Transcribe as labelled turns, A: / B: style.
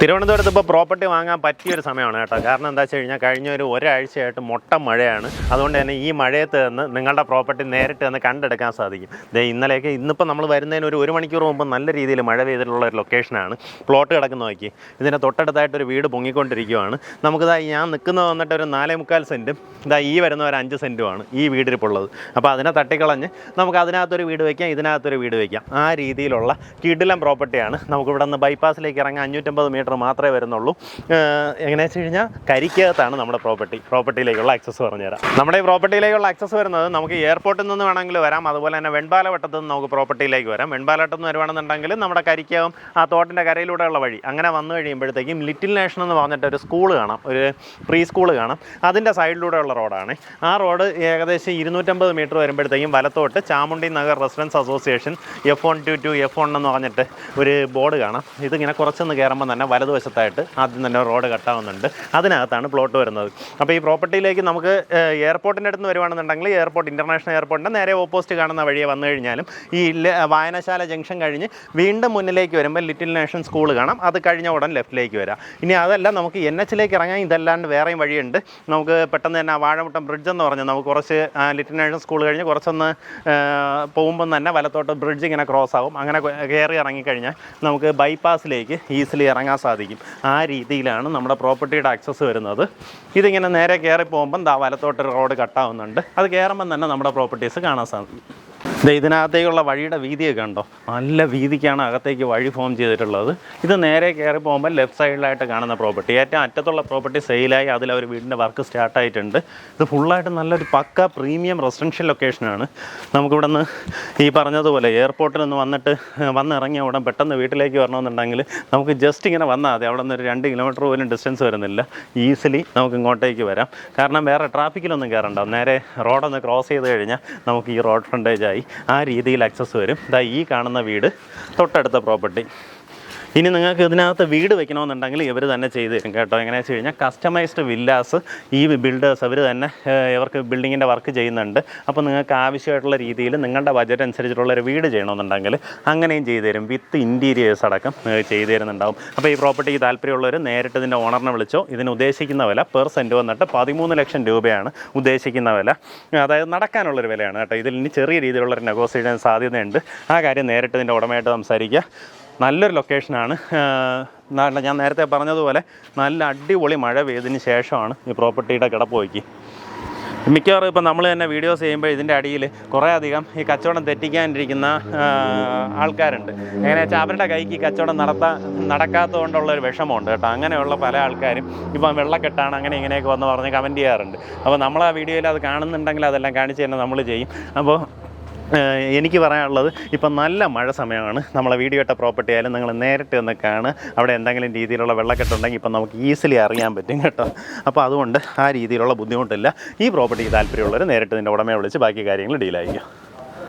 A: തിരുവനന്തപുരത്ത് ഇപ്പോൾ പ്രോപ്പർട്ടി വാങ്ങാൻ പറ്റിയ ഒരു സമയമാണ് കേട്ടോ. കാരണം എന്താ വെച്ച് കഴിഞ്ഞാൽ കഴിഞ്ഞ ഒരു ഒരാഴ്ചയായിട്ട് മൊട്ട മഴയാണ്. അതുകൊണ്ട് തന്നെ ഈ മഴയത്ത് നിന്ന് നിങ്ങളുടെ പ്രോപ്പർട്ടി നേരിട്ട് തന്നെ കണ്ടെടുക്കാൻ സാധിക്കും. ദേ ഇന്നലെയൊക്കെ ഇന്നിപ്പോൾ നമ്മൾ വരുന്നതിന് ഒരു ഒരു മണിക്കൂർ മുമ്പ് നല്ല രീതിയിൽ മഴ പെയ്തിട്ടുള്ള ഒരു ലൊക്കേഷനാണ് പ്ലോട്ട് കിടക്കുന്ന നോക്കി. ഇതിന്റെ തൊട്ടടുത്തായിട്ടൊരു വീട് പൊങ്ങിക്കൊണ്ടിരിക്കുകയാണ് നമുക്കിതാ ഞാൻ നിൽക്കുന്നത് വന്നിട്ട് ഒരു നാലേ മുക്കാൽ സെന്റും ഇതാ ഈ വരുന്ന ഒരു അഞ്ച് സെന്റുമാണ് ഈ വീടിരിപ്പുള്ളത്. അപ്പോൾ അതിനെ തട്ടിക്കളഞ്ഞ് നമുക്ക് അതിനകത്തൊരു വീട് വയ്ക്കാം ഇതിനകത്തൊരു വീട് വയ്ക്കാം ആ രീതിയിലുള്ള കിടിലം പ്രോപ്പർട്ടിയാണ് നമുക്കിവിടെ നിന്ന് ബൈപ്പാസിലേക്ക് ഇറങ്ങാൻ അഞ്ഞൂറ്റമ്പത് മീറ്റർ മാത്രമേ വരുന്നുള്ളൂ. എങ്ങനെയാണെന്ന് വെച്ച് കഴിഞ്ഞാൽ കരിക്കകത്താണ് നമ്മുടെ പ്രോപ്പർട്ടി. പ്രോപ്പർട്ടിയിലേക്കുള്ള ആക്സസ് പറഞ്ഞുതരാം. നമ്മുടെ ഈ പ്രോപ്പർട്ടിയിലേക്കുള്ള ആക്സസ് വരുന്നത് നമുക്ക് എയർപോർട്ടിൽ നിന്ന് വേണമെങ്കിൽ വരാം. അതുപോലെ തന്നെ വെൺപാലവട്ടത്തു നിന്ന് നമുക്ക് പ്രോപ്പർട്ടിയിലേക്ക് വരാം. വെൺപാലവട്ടത്ത് നിന്ന് വരുവാണെന്നുണ്ടെങ്കിൽ നമ്മുടെ കരിക്കകം ആ തോട്ടിന്റെ കരയിലൂടെയുള്ള വഴി. അങ്ങനെ വന്നു കഴിയുമ്പോഴത്തേക്കും ലിറ്റിൽ നേഷൻ എന്ന് പറഞ്ഞിട്ട് ഒരു സ്കൂൾ കാണാം. ഒരു പ്രീ സ്കൂൾ കാണാം അതിന്റെ സൈഡിലൂടെയുള്ള റോഡാണ് ആ റോഡ് ഏകദേശം ഇരുന്നൂറ്റമ്പത് മീറ്റർ വരുമ്പോഴത്തേക്കും വലത്തോട്ട് Chamundi Nagar residents association F one two two F one എന്ന് പറഞ്ഞിട്ട് ഒരു ബോർഡ് കാണാം. ഇതിങ്ങനെ കുറച്ചൊന്ന് കയറുമ്പോൾ തന്നെ വലതുവശത്തായിട്ട് ആദ്യം തന്നെ റോഡ് കട്ടാവുന്നുണ്ട്. അതിനകത്താണ് പ്ലോട്ട് വരുന്നത്. അപ്പോൾ ഈ പ്രോപ്പർട്ടിയിലേക്ക് നമുക്ക് എയർപോർട്ടിന്റെ അടുത്ത് വരുവാണെന്നുണ്ടെങ്കിൽ എയർപോർട്ട് ഇന്റർനാഷണൽ എയർപോർട്ടിന്റെ നേരെ ഓപ്പോസിറ്റ് കാണുന്ന വഴിയെ വന്നു കഴിഞ്ഞാലും ഈ വായനശാല ജംഗ്ഷൻ കഴിഞ്ഞ് വീണ്ടും മുന്നിലേക്ക് വരുമ്പോൾ ലിറ്റിൽ നേഷൻ സ്കൂൾ കാണാം. അത് കഴിഞ്ഞ ഉടൻ ലെഫ്റ്റിലേക്ക് വരാം. ഇനി അതല്ല നമുക്ക് എൻ എച്ചിലേക്ക് ഇറങ്ങാൻ ഇതല്ലാണ്ട് വേറെയും വഴിയുണ്ട്. നമുക്ക് പെട്ടെന്ന് തന്നെ വാഴമുട്ടം ബ്രിഡ്ജ് എന്ന് പറഞ്ഞാൽ നമുക്ക് കുറച്ച് ലിറ്റിൽ നേഷൻ സ്കൂൾ കഴിഞ്ഞ് കുറച്ചൊന്ന് പോകുമ്പം തന്നെ വലത്തോട്ട് ബ്രിഡ്ജ് ഇങ്ങനെ ക്രോസ് ആവും. അങ്ങനെ കയറി ഇറങ്ങിക്കഴിഞ്ഞാൽ നമുക്ക് ബൈപ്പാസിലേക്ക് ഈസിലി ഇറങ്ങാൻ സാധിക്കും. ആ രീതിയിലാണ് നമ്മുടെ പ്രോപ്പർട്ടിയുടെ ആക്സസ് വരുന്നത്. ഇതിങ്ങനെ നേരെ കയറി പോകുമ്പം ദാ വലത്തോട്ട് റോഡ് കട്ടാവുന്നുണ്ട്. അത് കയറുമ്പം തന്നെ നമ്മുടെ പ്രോപ്പർട്ടീസ് കാണാൻ സാധിക്കും. ഇതിനകത്തേക്കുള്ള വഴിയുടെ വീതിയൊക്കെ ഉണ്ടോ നല്ല വീതിക്കാണ് അകത്തേക്ക് വഴി ഫോം ചെയ്തിട്ടുള്ളത്. ഇത് നേരെ കയറി പോകുമ്പോൾ ലെഫ്റ്റ് സൈഡിലായിട്ട് കാണുന്ന പ്രോപ്പർട്ടി ഏറ്റവും അറ്റത്തുള്ള പ്രോപ്പർട്ടി സെയിലായി അതിൽ അവർ വീടിന്റെ വർക്ക് സ്റ്റാർട്ടായിട്ടുണ്ട് ഇത് ഫുള്ളായിട്ട് നല്ലൊരു പക്ക പ്രീമിയം റെസിഡൻഷ്യൽ ലൊക്കേഷനാണ് നമുക്കിവിടെ നിന്ന് ഈ പറഞ്ഞതുപോലെ എയർപോർട്ടിൽ നിന്ന് വന്നിട്ട് വന്നിറങ്ങിയ ഉടൻ പെട്ടെന്ന് വീട്ടിലേക്ക് വരണമെന്നുണ്ടെങ്കിൽ നമുക്ക് ജസ്റ്റ് ഇങ്ങനെ വന്നാൽ മതി. അവിടെ നിന്ന് ഒരു രണ്ട് കിലോമീറ്റർ പോലും ഡിസ്റ്റൻസ് വരുന്നില്ല. ഈസിലി നമുക്ക് ഇങ്ങോട്ടേക്ക് വരാം. കാരണം വേറെ ട്രാഫിക്കിലൊന്നും കയറണ്ട നേരെ റോഡൊന്ന് ക്രോസ് ചെയ്ത് കഴിഞ്ഞാൽ നമുക്ക് ഈ റോഡ് ഫ്രണ്ടേജ് ആയി ആ രീതിയിൽ ആക്സസ് വരും. ഇതാ ഈ കാണുന്ന വീട് തൊട്ടടുത്ത പ്രോപ്പർട്ടി ഇനി നിങ്ങൾക്ക് ഇതിനകത്ത് വീട് വെക്കണമെന്നുണ്ടെങ്കിൽ ഇവർ തന്നെ ചെയ്ത് തരും കേട്ടോ. എങ്ങനെയാണെന്ന് വെച്ച് കഴിഞ്ഞാൽ കസ്റ്റമൈസ്ഡ് വില്ലാസ് ഈ ബിൽഡേഴ്സ് അവർ തന്നെ ഇവർക്ക് ബിൽഡിങ്ങിന്റെ വർക്ക് ചെയ്യുന്നുണ്ട്. അപ്പോൾ നിങ്ങൾക്ക് ആവശ്യമായിട്ടുള്ള രീതിയിൽ നിങ്ങളുടെ ബജറ്റ് അനുസരിച്ചിട്ടുള്ള ഒരു വീട് ചെയ്യണമെന്നുണ്ടെങ്കിൽ അങ്ങനെയും ചെയ്തു തരും. വിത്ത് ഇന്റീരിയേഴ്സ് അടക്കം ചെയ്തു തരുന്നുണ്ടാവും. അപ്പോൾ ഈ പ്രോപ്പർട്ടിക്ക് താല്പര്യമുള്ളവർ നേരിട്ട് ഇതിന്റെ ഓണറിനെ വിളിച്ചോ ഇതിന് ഉദ്ദേശിക്കുന്ന വില പെർ സെന്റ് വന്നിട്ട് പതിമൂന്ന് ലക്ഷം രൂപയാണ് ഉദ്ദേശിക്കുന്ന വില. അതായത് നടക്കാനുള്ളൊരു വിലയാണ് കേട്ടോ. ഇതിൽ ഇനി ചെറിയ രീതിയിലുള്ളൊരു നെഗോസിയേഷൻ സാധ്യതയുണ്ട്. ആ കാര്യം നേരിട്ട് ഇതിന്റെ ഉടമയായിട്ട് സംസാരിക്കുക. നല്ലൊരു ലൊക്കേഷനാണ് നല്ല ഞാൻ നേരത്തെ പറഞ്ഞതുപോലെ നല്ല അടിപൊളി മഴ പെയ്തതിന് ശേഷമാണ് ഈ പ്രോപ്പർട്ടിയുടെ കിടപ്പ് പോയിക്ക് മിക്കവാറും ഇപ്പം നമ്മൾ തന്നെ വീഡിയോസ് ചെയ്യുമ്പോൾ ഇതിന്റെ അടിയിൽ കുറേ അധികം ഈ കച്ചവടം തെറ്റിക്കാനിരിക്കുന്ന ആ, ആൾക്കാരുണ്ട്. എങ്ങനെയാ വെച്ചാൽ അവരുടെ കൈക്ക് ഈ കച്ചവടം നടത്താൻ നടക്കാത്തതുകൊണ്ടുള്ള ഒരു വിഷമമുണ്ട് കേട്ടോ. അങ്ങനെയുള്ള പല ആൾക്കാരും ഇപ്പം വെള്ളക്കെട്ടാണ് അങ്ങനെ ഇങ്ങനെയൊക്കെ വന്ന് പറഞ്ഞ് കമന്റ് ചെയ്യാറുണ്ട്. അപ്പോൾ നമ്മൾ ആ വീഡിയോയിൽ അത് കാണുന്നുണ്ടെങ്കിൽ അതെല്ലാം കാണിച്ച് തന്നെ നമ്മൾ ചെയ്യും. അപ്പോൾ എനിക്ക് പറയാനുള്ളത് ഇപ്പം നല്ല മഴ സമയമാണ്. നമ്മളെ വീഡിയോ ഇട്ട പ്രോപ്പർട്ടി ആയാലും നിങ്ങൾ നേരിട്ട് ഒന്ന് കാണുക. അവിടെ എന്തെങ്കിലും രീതിയിലുള്ള വെള്ളക്കെട്ടുണ്ടെങ്കിൽ ഇപ്പം നമുക്ക് ഈസിലി അറിയാൻ പറ്റും കേട്ടോ. അപ്പോൾ അതുകൊണ്ട് ആ രീതിയിലുള്ള ബുദ്ധിമുട്ടില്ല. ഈ പ്രോപ്പർട്ടിക്ക് താല്പര്യമുള്ളവർ നേരിട്ട് നിന്റെ ഉടമയെ വിളിച്ച് ബാക്കി കാര്യങ്ങൾ ഡീലായിരിക്കും